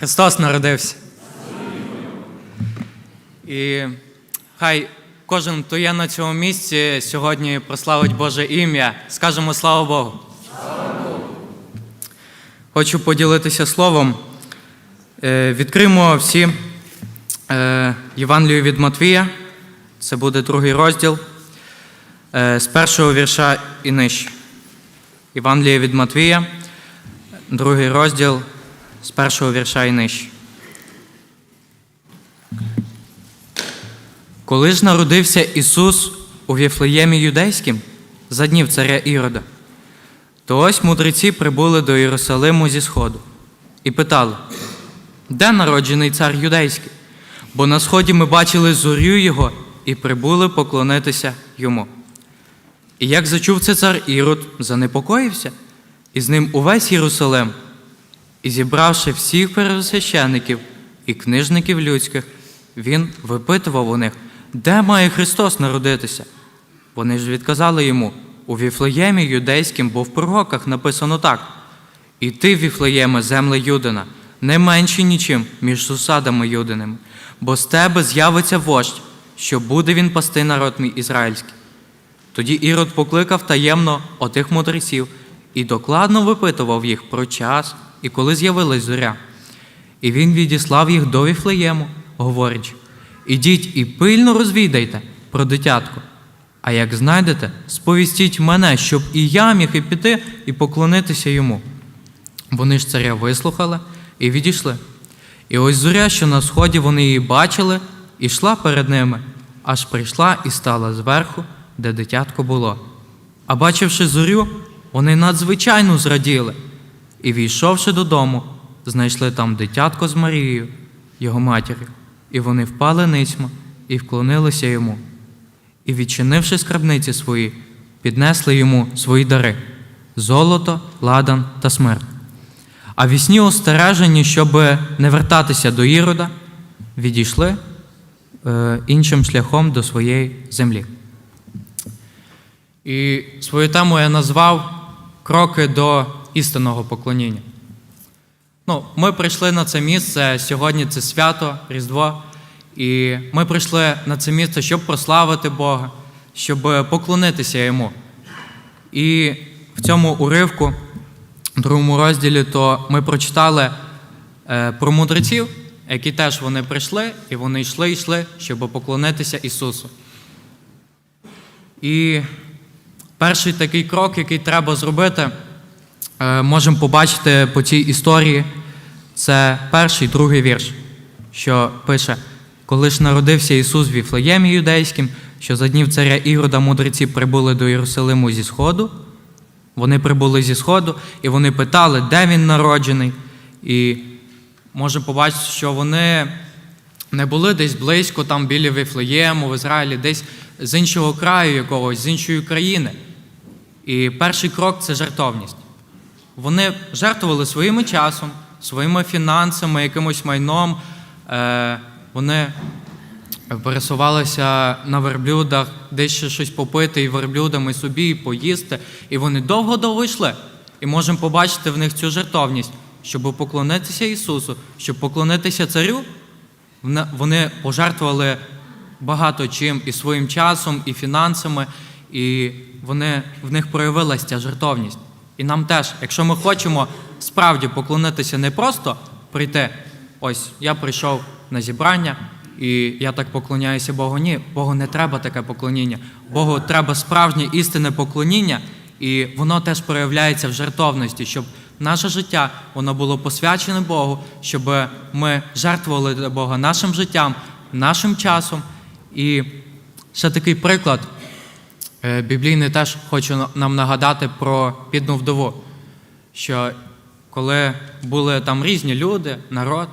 Христос народився. І хай кожен, хто є на цьому місці, сьогодні прославить Боже ім'я. Скажемо слава Богу. Хочу поділитися словом. Е, Відкриємо всі е, Євангелію від Матвія. Це буде другий розділ е, з першого вірша і нижче. Євангелія від Матвія, другий розділ з першого вірша і нижче. Коли ж народився Ісус у Віфлеємі Юдейським за днів царя Ірода, то ось мудреці прибули до Єрусалиму зі сходу і питали, де народжений цар юдейський? Бо на сході ми бачили зорю його і прибули поклонитися йому. І як зачув це цар Ірод, занепокоївся, і з ним увесь Єрусалим, і зібравши всіх первосвящеників і книжників людських, він випитував у них, де має Христос народитися. Вони ж відказали йому, у Віфлеємі юдейським, бо в пророках написано так: І ти, Віфлеєме, земле Юдина, не менші нічим між сусадами Юдиними, бо з тебе з'явиться вождь, що буде він пасти народ мій ізраїльський. Тоді Ірод покликав таємно отих мудреців і докладно випитував їх про час і коли з'явилась зоря. І він відіслав їх до Віфлеєму, говорячи: Ідіть і пильно розвідайте про дитятко. А як знайдете, сповістіть мене, щоб і я міг і піти і поклонитися йому. Вони ж царя вислухали і відійшли. І ось зоря, що на сході вони її бачили, і йшла перед ними, аж прийшла і стала зверху, де дитятко було. А бачивши зорю, вони надзвичайно зраділи, і, війшовши додому, знайшли там дитятко з Марією, його матір'ю, і вони впали ницьма і вклонилися йому. І, відчинивши скарбниці свої, піднесли йому свої дари золото, ладан та смерть. А вісні остережені, щоб не вертатися до Ірода, відійшли е, іншим шляхом до своєї землі. І свою тему я назвав Кроки до істинного поклоніння. Ну, ми прийшли на це місце. Сьогодні це свято, Різдво. І ми прийшли на це місце, щоб прославити Бога, щоб поклонитися Йому. І в цьому уривку, в другому розділі, то ми прочитали е, про мудреців, які теж вони прийшли, і вони йшли, йшли, щоб поклонитися Ісусу. І перший такий крок, який треба зробити, можемо побачити по цій історії, це перший другий вірш, що пише: коли ж народився Ісус в Віфлеємі юдейським, що за днів царя Ірода мудреці прибули до Єрусалиму зі Сходу. Вони прибули зі Сходу, і вони питали, де він народжений. І можемо побачити, що вони не були десь близько, там біля Віфлеєму, в Ізраїлі, десь з іншого краю якогось, з іншої країни. І перший крок це жертовність. Вони жертвували своїм часом, своїми фінансами, якимось майном. Е, Вони пересувалися на верблюдах, десь ще щось попити і верблюдами собі, і поїсти. І вони довго-довго. І можемо побачити в них цю жертовність, щоб поклонитися Ісусу, щоб поклонитися Царю. Вони пожертвували багато чим і своїм часом, і фінансами, і вони, в них проявилася ця жертовність. І нам теж, якщо ми хочемо справді поклонитися не просто прийти, ось я прийшов на зібрання, і я так поклоняюся Богу. Ні, Богу не треба таке поклоніння. Богу треба справжнє істинне поклоніння, і воно теж проявляється в жертовності, щоб наше життя воно було посвячене Богу, щоб ми жертвували для Бога нашим життям, нашим часом. І ще такий приклад. Е, Біблійний теж хочу нам нагадати про бідну вдову, що коли були там різні люди, народ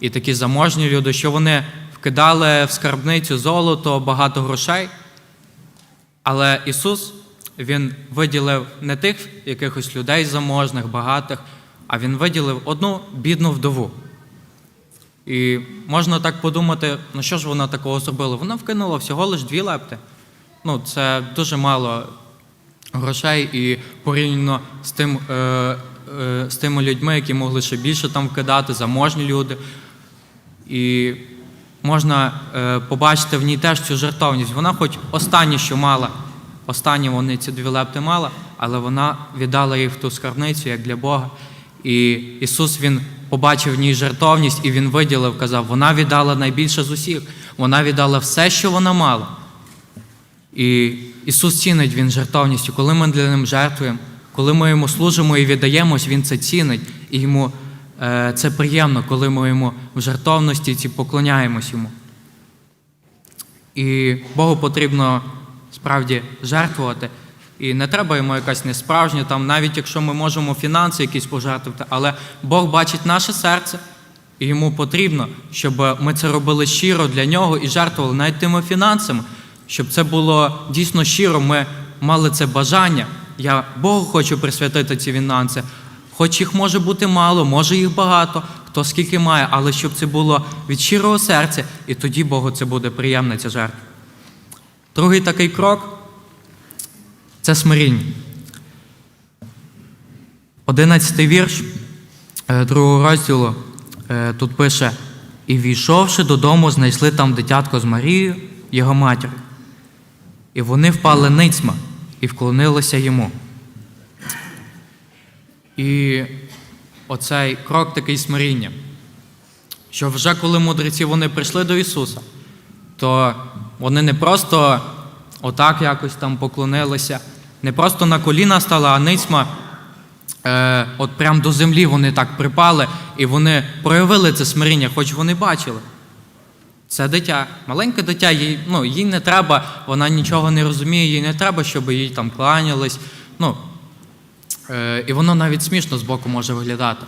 і такі заможні люди, що вони вкидали в скарбницю золото, багато грошей. Але Ісус Він виділив не тих якихось людей заможних, багатих, а Він виділив одну бідну вдову. І можна так подумати, ну що ж вона такого зробила? Вона вкинула всього лише дві лепти. Ну, це дуже мало грошей і порівняно з тим е, е, з тими людьми, які могли ще більше там вкидати, заможні люди. І можна е, побачити в ній теж цю жертовність. Вона, хоч останнє, що мала, останні вони ці дві лепти мала, але вона віддала їх в ту скарбницю, як для Бога. І Ісус Він побачив в ній жертовність, і Він виділив, казав, вона віддала найбільше з усіх. Вона віддала все, що вона мала. І Ісус цінить Він жертовністю. Коли ми для Ним жертвуємо, коли ми йому служимо і віддаємось, Він це цінить. І йому е, це приємно, коли ми йому в жертовності ці поклоняємось йому. І Богу потрібно справді жертвувати. І не треба йому якась несправжня, там, навіть якщо ми можемо фінанси якісь пожертвувати, але Бог бачить наше серце, і йому потрібно, щоб ми це робили щиро для нього і жертвували навіть тими фінансами, щоб це було дійсно щиро, ми мали це бажання. Я Богу хочу присвятити ці фінанси. Хоч їх може бути мало, може їх багато, хто скільки має, але щоб це було від щирого серця, і тоді Богу це буде приємна ця жертва. Другий такий крок це смиріння. Одинадцятий вірш е, другого розділу е, тут пише: І війшовши додому, знайшли там дитятко з Марією, його матір'ю. І вони впали ницьма і вклонилися йому. І оцей крок такий смиріння, що вже коли мудреці вони прийшли до Ісуса, то вони не просто отак якось там поклонилися, не просто на коліна стали, а ницьма е, от прям до землі вони так припали, і вони проявили це смиріння, хоч вони бачили. Це дитя, маленьке дитя, їй, ну, їй не треба, вона нічого не розуміє, їй не треба, щоб їй там кланялись. Ну, е, і воно навіть смішно з боку може виглядати.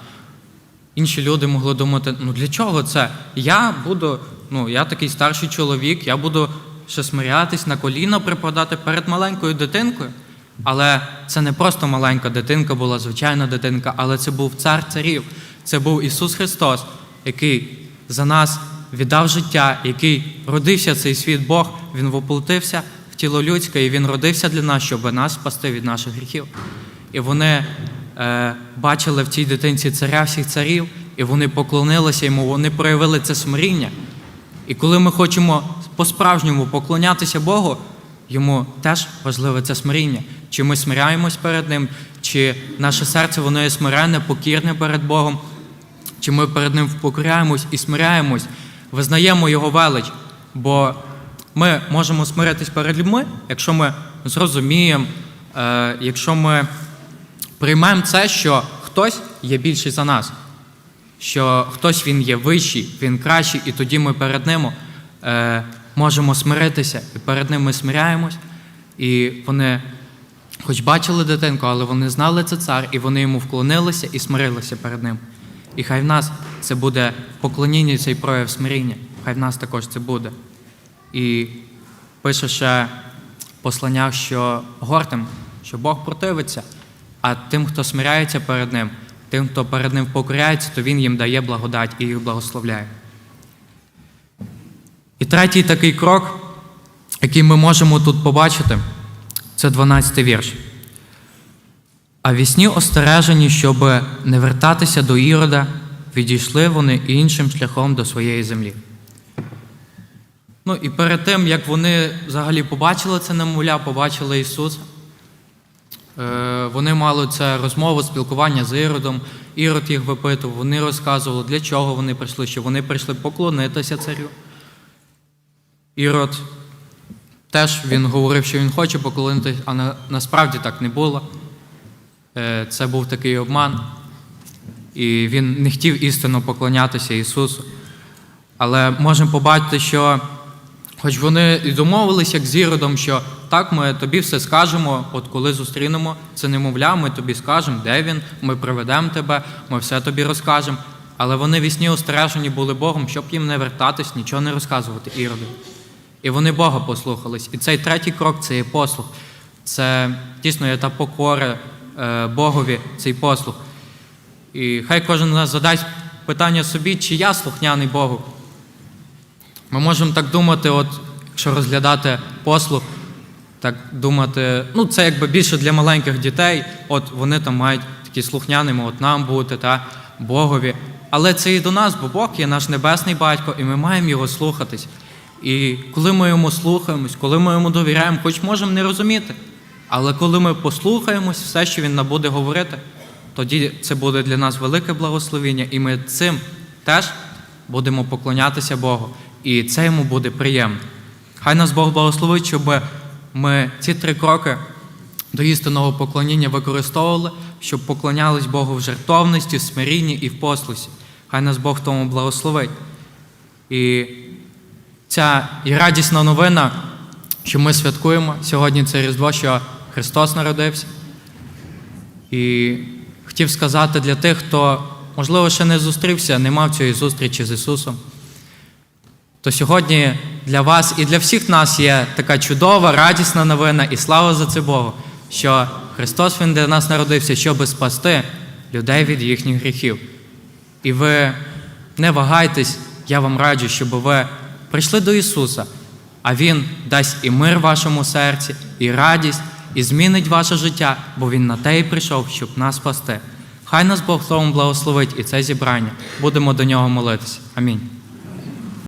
Інші люди могли думати, ну для чого це? Я буду, ну я такий старший чоловік, я буду ще смирятись на коліно припадати перед маленькою дитинкою. Але це не просто маленька дитинка була, звичайна дитинка, але це був цар царів. Це був Ісус Христос, який за нас віддав життя, який родився цей світ Бог, Він воплотився в тіло людське, і Він родився для нас, щоб нас спасти від наших гріхів. І вони е, бачили в цій дитинці царя всіх царів, і вони поклонилися йому, вони проявили це смиріння. І коли ми хочемо по-справжньому поклонятися Богу, йому теж важливе це смиріння. Чи ми смиряємось перед Ним, чи наше серце воно є смирене, покірне перед Богом, чи ми перед Ним покоряємось і смиряємось, визнаємо Його велич. Бо ми можемо смиритись перед людьми, якщо ми зрозуміємо, е, якщо ми приймемо це, що хтось є більший за нас, що хтось він є вищий, він кращий, і тоді ми перед ним е, можемо смиритися, і перед ним ми смиряємось, і вони, хоч бачили дитинку, але вони знали це цар, і вони йому вклонилися і смирилися перед ним. І хай в нас це буде поклоніння, цей прояв смиріння, хай в нас також це буде. І пише ще послання, що гортим, що Бог противиться, а тим, хто смиряється перед Ним, тим, хто перед Ним покоряється, то Він їм дає благодать і їх благословляє. І третій такий крок, який ми можемо тут побачити, це 12 вірш. А вісні остережені, щоб не вертатися до Ірода, відійшли вони іншим шляхом до своєї землі. Ну і перед тим, як вони взагалі побачили це немовля, побачили Ісуса, е, вони мали це розмову, спілкування з Іродом. Ірод їх випитував, вони розказували, для чого вони прийшли, що вони прийшли поклонитися царю. Ірод теж він говорив, що він хоче поклонитися, а насправді так не було. Е, Це був такий обман, і він не хотів істинно поклонятися Ісусу. Але можемо побачити, що хоч вони і домовилися як з Іродом, що так, ми тобі все скажемо, от коли зустрінемо це немовля, ми тобі скажемо, де він, ми приведемо тебе, ми все тобі розкажемо. Але вони вісні остережені були Богом, щоб їм не вертатись, нічого не розказувати Іроду. І вони Бога послухались. І цей третій крок це є послух. Це дійсно є та покора Богові, цей послух. І хай кожен з нас задасть питання собі, чи я слухняний Богу. Ми можемо так думати, от, якщо розглядати послух, так думати, ну це якби більше для маленьких дітей, от вони там мають такі слухняними, от нам бути, та Богові. Але це і до нас, бо Бог є наш небесний батько, і ми маємо його слухатись. І коли ми йому слухаємось, коли ми йому довіряємо, хоч можемо не розуміти, але коли ми послухаємось все, що він нам буде говорити, тоді це буде для нас велике благословіння, і ми цим теж будемо поклонятися Богу. І це йому буде приємно. Хай нас Бог благословить, щоб ми ці три кроки до істинного поклоніння використовували, щоб поклонялись Богу в жертовності, в смирінні і в послусі. Хай нас Бог тому благословить. І ця і радісна новина, що ми святкуємо сьогодні це Різдво, що Христос народився. І хотів сказати для тих, хто, можливо, ще не зустрівся, не мав цієї зустрічі з Ісусом, то сьогодні для вас і для всіх нас є така чудова, радісна новина, і слава за це Богу, що Христос Він для нас народився, щоб спасти людей від їхніх гріхів. І ви не вагайтесь, я вам раджу, щоб ви прийшли до Ісуса, а Він дасть і мир вашому серці, і радість, і змінить ваше життя, бо Він на те і прийшов, щоб нас спасти. Хай нас Бог словом благословить і це зібрання. Будемо до нього молитися. Амінь.